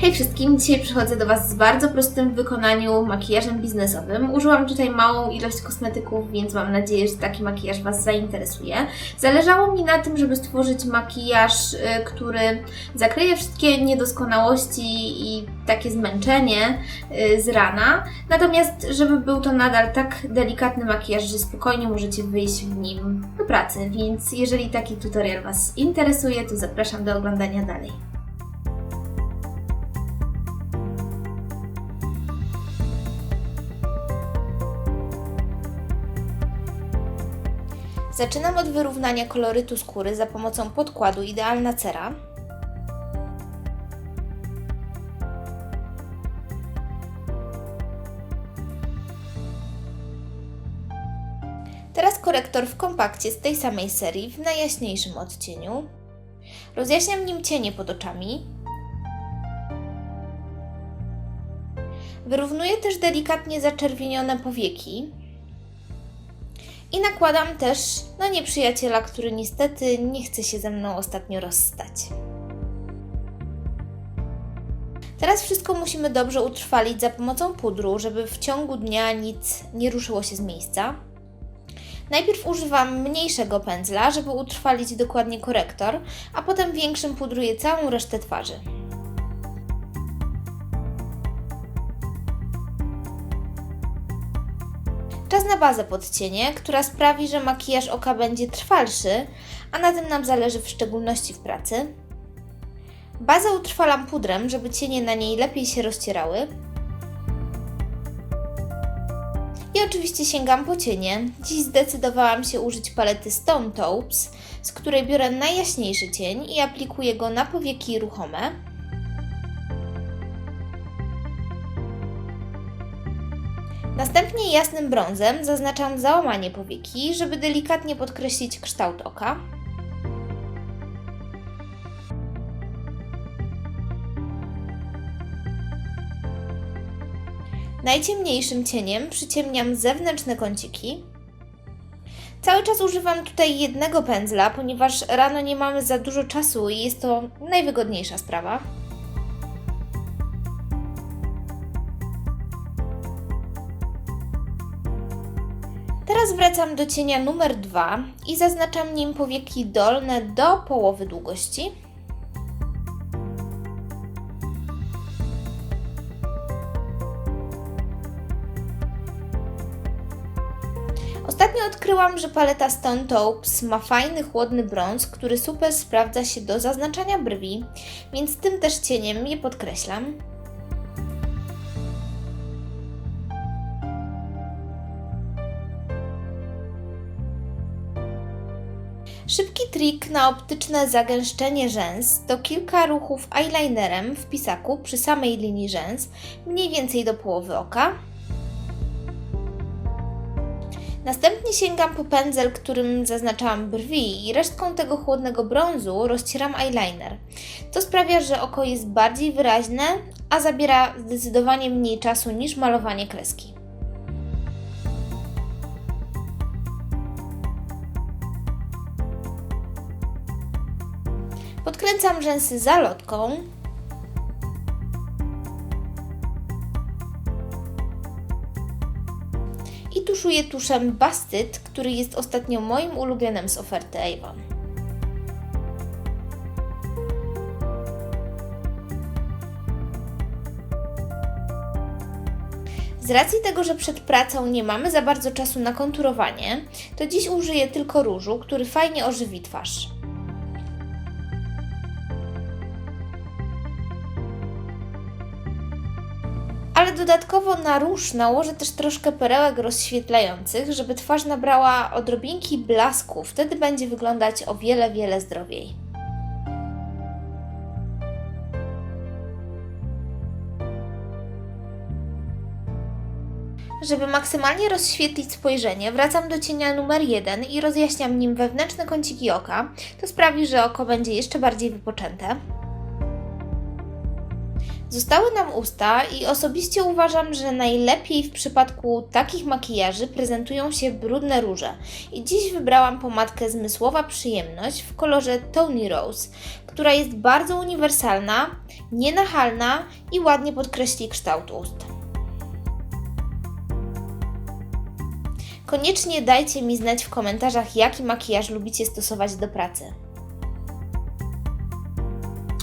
Hej wszystkim, dzisiaj przychodzę do Was z bardzo prostym w wykonaniu makijażem biznesowym. Użyłam tutaj małą ilość kosmetyków, więc mam nadzieję, że taki makijaż Was zainteresuje. Zależało mi na tym, żeby stworzyć makijaż, y, który zakryje wszystkie niedoskonałości i takie zmęczenie y, z rana, natomiast żeby był to nadal tak delikatny makijaż, że spokojnie możecie wyjść w nim do pracy, więc jeżeli taki tutorial Was interesuje, to zapraszam do oglądania dalej. Zaczynam od wyrównania kolorytu skóry za pomocą podkładu Idealna Cera. Teraz korektor w kompakcie z tej samej serii w najjaśniejszym odcieniu. Rozjaśniam nim cienie pod oczami. Wyrównuję też delikatnie zaczerwienione powieki. I nakładam też na nieprzyjaciela, który niestety nie chce się ze mną ostatnio rozstać. Teraz wszystko musimy dobrze utrwalić za pomocą pudru, żeby w ciągu dnia nic nie ruszyło się z miejsca. Najpierw używam mniejszego pędzla, żeby utrwalić dokładnie korektor, a potem większym pudruję całą resztę twarzy. Na bazę pod cienie, która sprawi, że makijaż oka będzie trwalszy, a na tym nam zależy w szczególności w pracy. Bazę utrwalam pudrem, żeby cienie na niej lepiej się rozcierały. I oczywiście sięgam po cienie. Dziś zdecydowałam się użyć palety Stone Taupes, z której biorę najjaśniejszy cień i aplikuję go na powieki ruchome. Następnie jasnym brązem zaznaczam załamanie powieki, żeby delikatnie podkreślić kształt oka. Najciemniejszym cieniem przyciemniam zewnętrzne kąciki. Cały czas używam tutaj jednego pędzla, ponieważ rano nie mamy za dużo czasu i jest to najwygodniejsza sprawa. Teraz wracam do cienia numer 2 i zaznaczam nim powieki dolne do połowy długości. Ostatnio odkryłam, że paleta Stone Taupes ma fajny, chłodny brąz, który super sprawdza się do zaznaczania brwi, więc tym też cieniem je podkreślam. Szybki trik na optyczne zagęszczenie rzęs to kilka ruchów eyelinerem w pisaku przy samej linii rzęs, mniej więcej do połowy oka. Następnie sięgam po pędzel, którym zaznaczałam brwi i resztką tego chłodnego brązu rozcieram eyeliner. To sprawia, że oko jest bardziej wyraźne, a zabiera zdecydowanie mniej czasu niż malowanie kreski. Podkręcam rzęsy zalotką. I tuszuję tuszem Bastyd, który jest ostatnio moim ulubionym z oferty Avon. Z racji tego, że przed pracą nie mamy za bardzo czasu na konturowanie, to dziś użyję tylko różu, który fajnie ożywi twarz. Dodatkowo na róż nałożę też troszkę perełek rozświetlających, żeby twarz nabrała odrobinki blasku. Wtedy będzie wyglądać o wiele, wiele zdrowiej. Żeby maksymalnie rozświetlić spojrzenie, wracam do cienia numer 1 i rozjaśniam nim wewnętrzne kąciki oka. To sprawi, że oko będzie jeszcze bardziej wypoczęte. Zostały nam usta i osobiście uważam, że najlepiej w przypadku takich makijaży prezentują się brudne róże. I dziś wybrałam pomadkę Zmysłowa Przyjemność w kolorze Tony Rose, która jest bardzo uniwersalna, nienachalna i ładnie podkreśli kształt ust. Koniecznie dajcie mi znać w komentarzach, jaki makijaż lubicie stosować do pracy.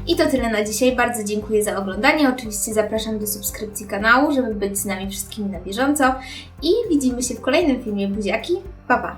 I to tyle na dzisiaj. Bardzo dziękuję za oglądanie. Oczywiście zapraszam do subskrypcji kanału, żeby być z nami wszystkimi na bieżąco. I widzimy się w kolejnym filmie. Buziaki, pa pa!